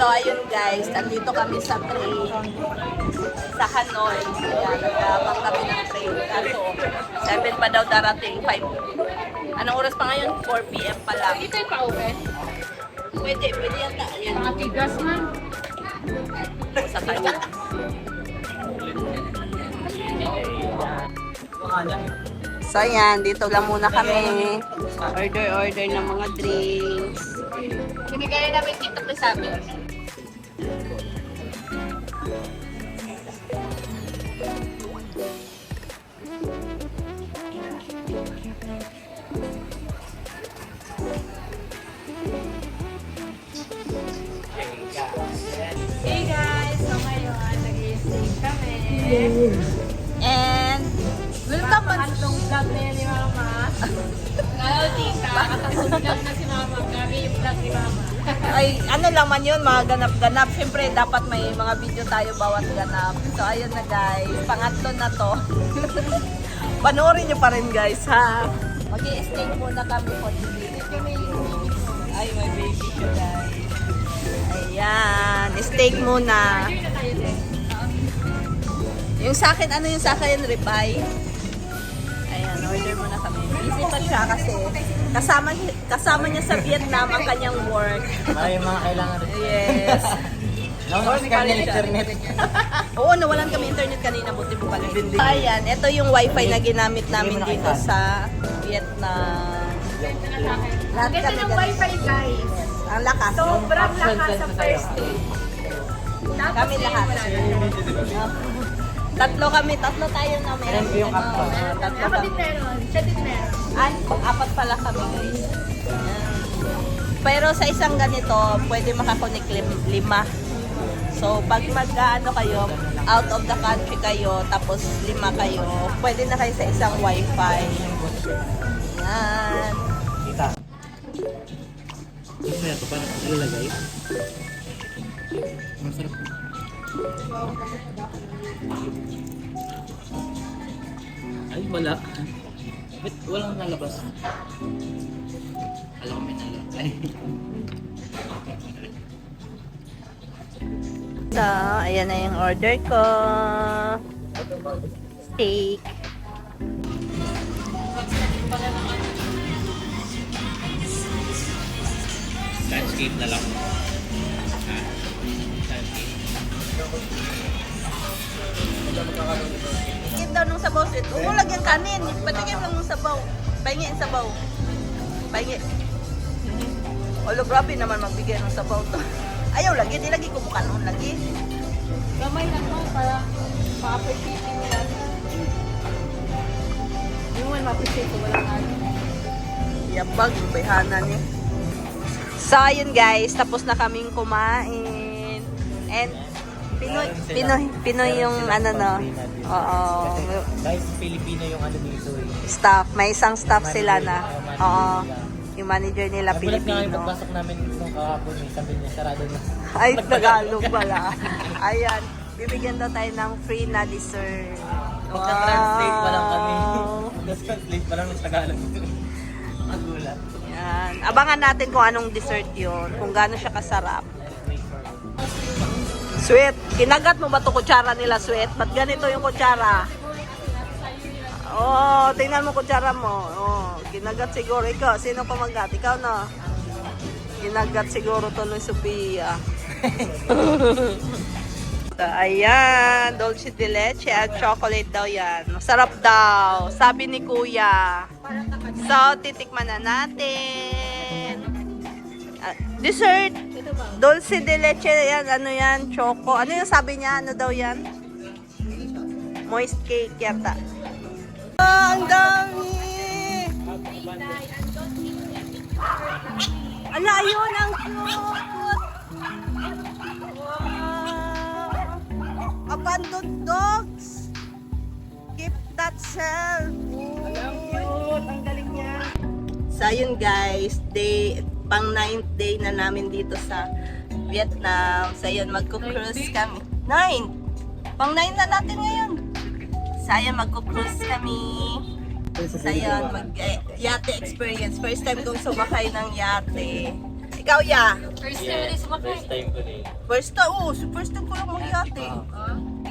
So, ayun guys, nandito kami sa train sa Hanoi. Ayan, nagkabang kami ng train. Kaso, 7 pa daw darating, 5. Anong oras pa ngayon? 4 p.m. pa lang. Ito yung pauwi. Pwede, pwede yata. Ayan, Nakatigas man. sa kanya. So, ayan, dito lang muna kami. Order-order ng mga drinks. Binigay namin dito kay sabi. Ano lang man yun, mga ganap-ganap. Siyempre, dapat may mga video tayo bawat ganap. So, ayun na guys. Pangatlo na to. Panoorin nyo pa rin guys, ha? mag stay muna kami for today. Ay, may baby siya guys. Ayan, steak muna. Yung sa akin, ano yung sa akin, ribeye? Ayan, order muna kami. Busy pa siya kasi kasama, kasama niya sa Vietnam ang kanyang work. Marami yung mga kailangan rin. Yes. Naunang ka ng internet. Oo, nawalan kami internet kanina, buti mo pala. Ayan, ito yung wifi na ginamit namin dito sa Vietnam. Lahat Ganda kami ng wifi guys. Ang lakas. Sobrang lakas sa first day. Kami lahat. Tatlo kami, tatlo tayo na meron. Ayan po yung app ko. Oo, tatlo Ako kami. din meron. Siya din meron. Ay, apat pala kami guys. Ayan. Pero sa isang ganito, pwede makakonek lim- lima. So, pag mag-ano kayo, out of the country kayo, tapos lima kayo, pwede na kayo sa isang wifi. Yan. Kita. Ito na ito, paano ilalagay? Masarap. Wala. Ba't walang nalabas? Alam ko may nalabas. Ay. So, ayan na yung order ko. Steak. Landscape na lang. Ah, landscape. Patikim daw nung sabaw sweet. Huwag mo lagyan kanin. Patikim lang nung sabaw. Pahingi ang sabaw. Pahingi. Olo, grabe naman magbigay ng sabaw to. Ayaw lagi. Di lagi ko mukha noon lagi. Gamay lang mo para ma-appreciate nila. Yung man ma-appreciate ko walang ano. Yabag, yung bayhana niya. So, ayun guys. Tapos na kaming kumain. And, Pinoy, Pinoy, Pinoy yung ano no. Oo. Guys, Filipino yung ano dito eh. Staff. May isang staff sila na. Oo. Yung manager nila Nagulat nga yung Pilipino. namin nung kahapon eh. Sabi niya, sarado na. Ay, Tagalog pala. Ayan. Bibigyan daw tayo ng free na dessert. Magka-translate pa lang kami. Magka-translate pa lang ng Tagalog. Magulat. Yan. Abangan natin kung anong dessert yun. Kung gaano siya kasarap. Sweet. Kinagat mo ba to kutsara nila, Sweet? Ba't ganito yung kutsara? Oh, tingnan mo kutsara mo. Oh, kinagat siguro. Ikaw, sino pa magat? Ikaw na. Kinagat siguro to ng Sophia. So, ayan, dulce de leche at chocolate daw yan. Masarap daw, sabi ni kuya. So, titikman na natin. Dessert. Dulce de leche yan. Ano yan? Choco. Ano yung sabi niya? Ano daw yan? Moist cake yata. Ah, ang dami! Ala, ayun! Ang cute! Wow! Abandoned dogs! Keep that cell! Ang cute! Ang galing niya! So, ayun guys, day, pang 9th day na namin dito sa Vietnam. So, ayun, magko-cruise kami. 9! Pang 9 na natin ngayon. So, ayun, magko-cruise kami. So, ayun, mag, eh, yate experience. First time kong sumakay ng yate. Ikaw, ya. First time ulit sumakay. First time ko din. First time, oh, first time ko lang magyate.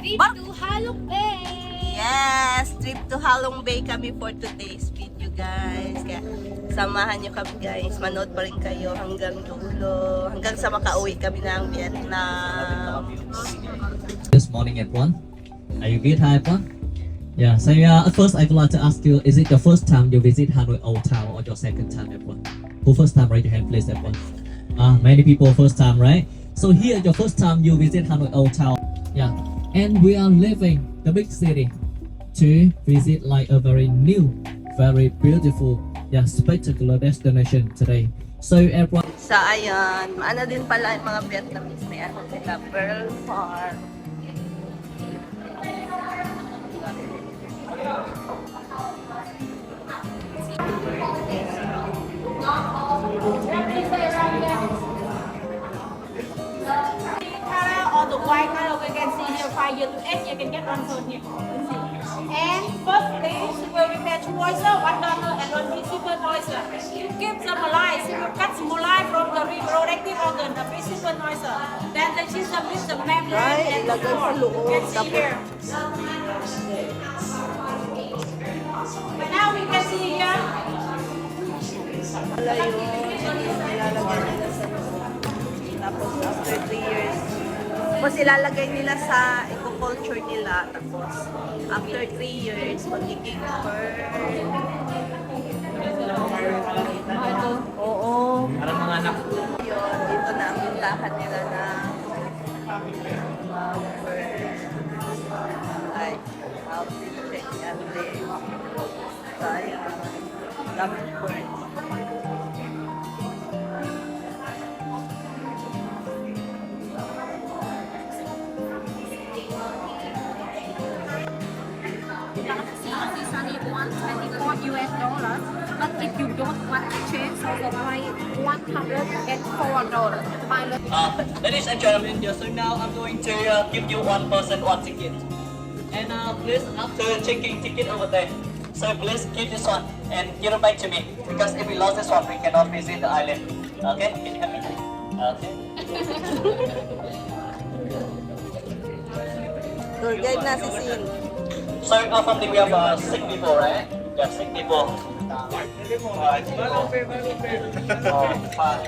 Trip Bar- to Halong Bay. Yes, trip to Halong Bay kami for today's video, guys. Kaya samahan nyo kami, guys. Manood pa rin kayo hanggang dulo. Hanggang sa makauwi kami ng Vietnam. this morning at 1. Are you good, hi everyone? Yeah, so yeah, at first I would like to ask you, is it your first time you visit Hanoi Old Town or your second time everyone? Who first time, raise your hand please everyone. Ah, many people first time, right? So here, your first time you visit Hanoi Old Town. Yeah, and we are leaving the big city to visit like a very new, very beautiful, yeah, spectacular destination today. So everyone, So, ayun. Ano din pala yung mga Vietnamese. May ano sila, Pearl Farm. the white color we can see here five year to eight you can get one here and first stage will prepare two moisture one dollar and one principal moisture you give the malai so you cut the malai from the reproductive organ the principal moisture then the system the membrane and the core you can see here but now we can see here Wala yun. Ilalagay nila sa Tapos after 3 years. Tapos ilalagay nila sa eco-culture nila. Tapos after 3 years, magiging pearl. Oo. Parang mga anak. Yun, dito na ang bintahan nila na mga pearl. Like, how to check yan din. Kaya, gamit pearl. US dollars. But if you don't want to change, so the price 104 dollars. Minus Uh, ladies and gentlemen, yeah, so now I'm going to uh, give you one person one ticket. And uh, please, after checking ticket over there, so please keep this one and give it back to me. Because if we lost this one, we cannot visit the island. Okay? Can you help me? Okay. Tour guide na si So our family, we have uh, six people, right? Yeah, six people. Oh, five.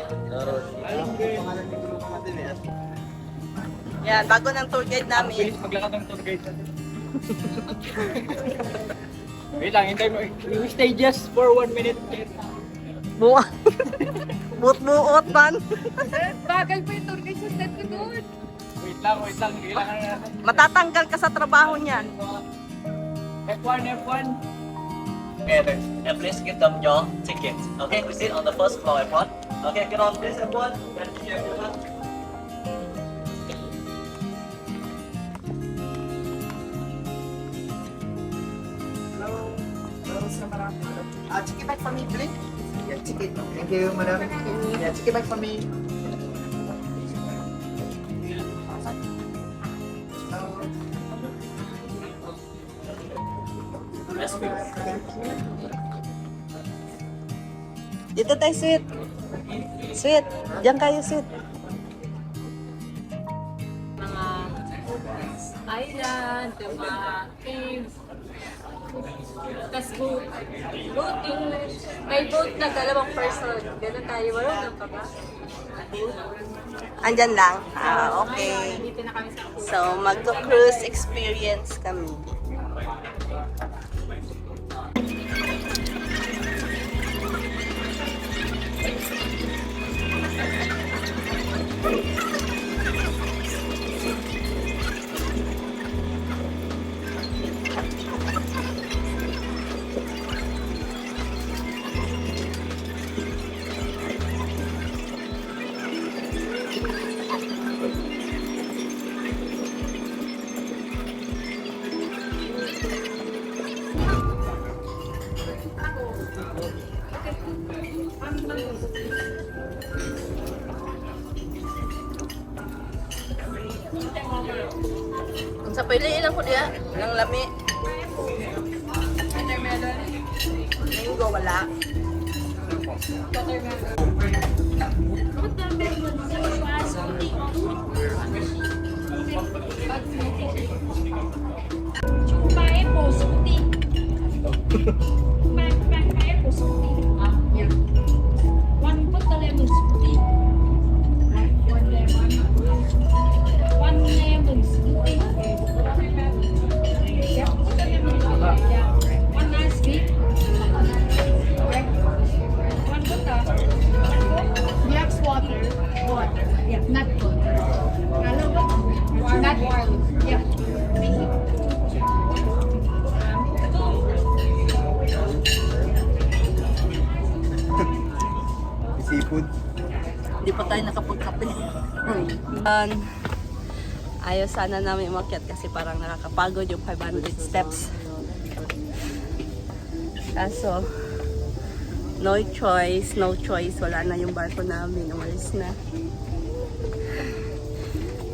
Yan, bago ng tour guide namin. maglakad ng tour guide natin. Wait lang, hintay mo. Yung stages for one minute. Buwa. Buot-buot man. Bagal pa yung tour guide sa set ko doon. Wait lang, wait lang. Kailangan na. Matatanggal ka sa trabaho niyan. F1, F1. Okay, and please give them your ticket. Okay, we sit on the first floor, everyone. Okay, get on please, everyone. Then here, everyone. Uh, check it back for me, please. Yeah, check it. Thank you, madam. Yeah, check it back for me. Let's go. Dito tayo, sweet. Sweet. Diyan kayo, sweet. Mga island, yung mga caves. Tapos boat. Boat yung may boat na dalawang person. Ganun tayo. Marunong ka ba? Andyan lang. Ah, okay. Dito na kami sa So, magto-cruise experience kami. Kung sa pili ilang ko diya, ilang lami. Linggo, wala. put the lemon juice smoothie on Yan. Ayaw sana namin umakyat kasi parang nakakapagod yung 500 steps. Kaso, no choice, no choice. Wala na yung barko namin. Umalis na.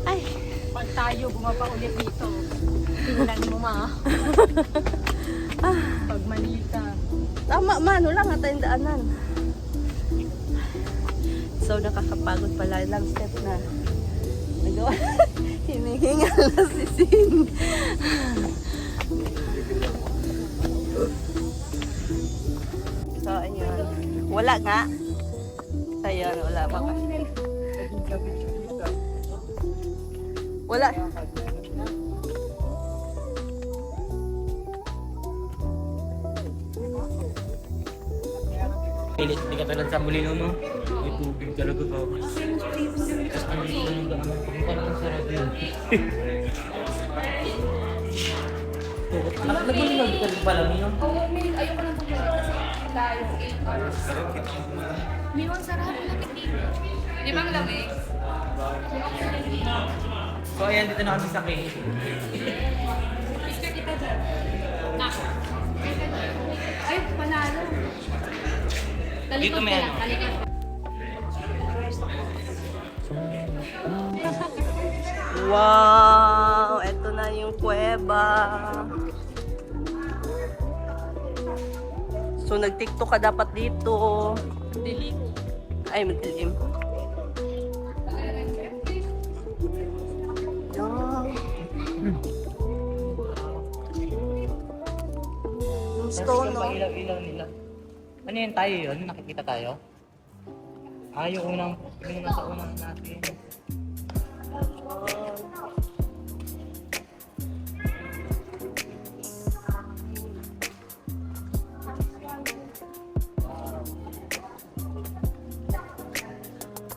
Ay, Pag tayo bumaba ulit dito, tingnan mo ma. Pag Manila. tama man. Wala nga tayong daanan. So, nakakapagod pala lang step na. Nagawa. Hinihingal na si Sin. So, ayun. Wala nga. Ayun, wala pa ka. Wala. Pilit, hindi ka tulad sa Molino, no? May tubig talaga ba? Tapos andito ka ng daan. Parang ang sarap yun. Pala? Oo, ayoko nang bumalik kasi layo, 8 hours. Minwan sarap lamig dito. Limang lamig. So ayan, dito na kami sa K. Mister kita dyan. Dito may ano. Wow! Ito na yung kuweba. So, nag-tiktok ka dapat dito. Dilim. Ay, madilim. Yung stone, no? ilaw nila. Ano yun tayo yun? Nakikita tayo? Ah, yung unang, yung nasa unang natin.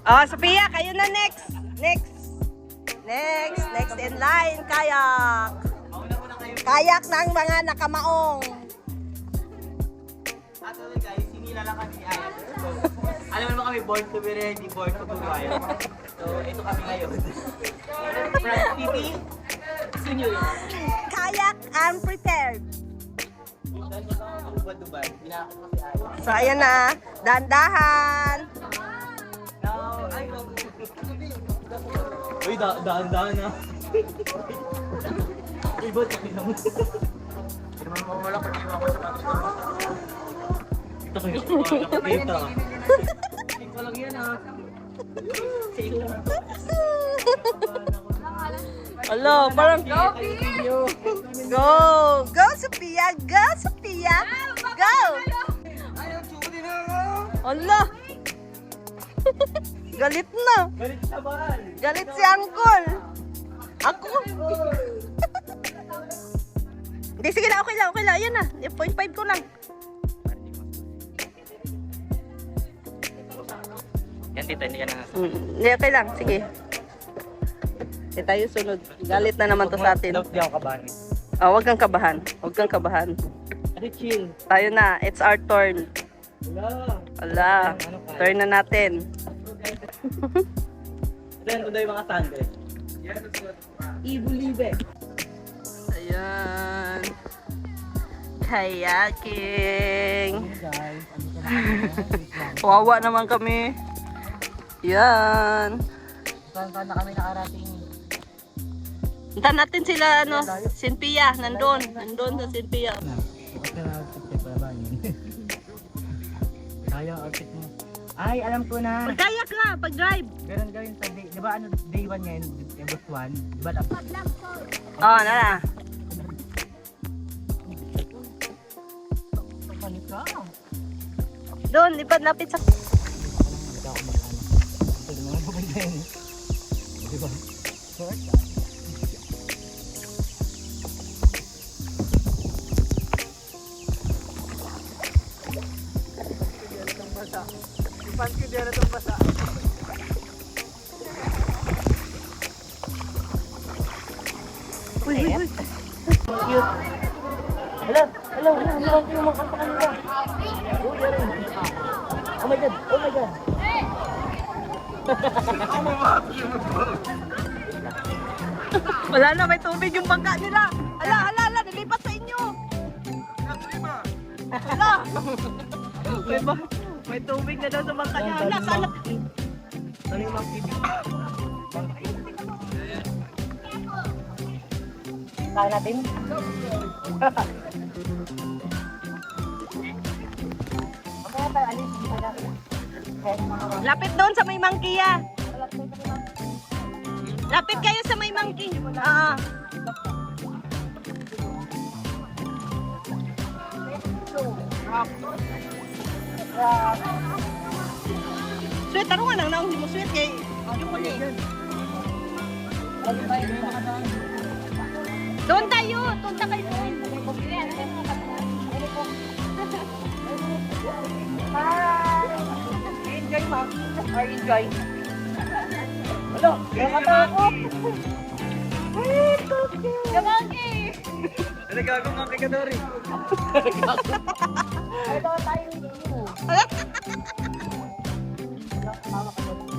Oh, Sophia, kayo na next. Next. Next. Next in line, kayak. Kayak ng mga nakamaong. Lang kami ni Aya. Alam mo naman kami born to be ready, born to be wild. So, ito kami ngayon. From TV, senior. Kayak unprepared. So, ayan na. Dandahan. Now, ay, no. Uy, da daan-daan na. Ibot, tingnan mo. Hindi naman mawala pag iwan ko sa mga Ito kayo, nakakita. Tingko lang yan ah. Hello, parang go. Go. Go, Sophia. Go, Sophia. Go. Hala. Galit na. Galit sa bahal. Galit si Uncle. Ako. Hindi, sige na. Okay lang, okay lang. Ayan na. 0.5 ko lang. Yan tita, hindi ka na. Mm, Hindi, okay lang. Sige. Hindi tayo sunod. Galit na naman to sa atin. Di ako kabahan. Oh, wag kang kabahan. Wag kang kabahan. Ate, chill. Tayo na. It's our turn. Wala. Wala. Turn na natin. Then, uday mga sandals. Ibulibe. Ayan. Kayaking. Guys, Wawa naman kami. Yan. saan na kami nakarating? Hintahan natin sila, ano, Sinpia. Nandun. Nandun sa Sinpia. Na? Kaya outfit mo. Ay, alam ko na. Magkayak nga, pag-drive. Ganun gawin sa day, di ba ano, day 1 ngayon, August 1, di ba dapat? Oh, ano na. Doon, lipad lapit sa... na yun. Di ba? Short. Uy, uy, uy. Hello, hello, hello, hello, hello, mga kanta kanila. Oh, yun. Oh my God, Wala na, may tubig yung bangka nila. Ala, ala, ala, nilipat sa inyo. Ala. may, ba- may tubig na daw sa bangka niya. Ala, sana. Ano yung mga kibig? Kaya natin? Mamaya tayo alis. Lapit doon sa may mangkiya. Lapit kayo sa may mangki. Oo. Sweet, ano nga nang nauli mo, sweet, kay... Yung huli. Doon tayo, doon tayo Enjoy, ma'am. Or enjoy. Hello, kaya katakot. Nagago mga pikadori. Ito tayo. Mama ka.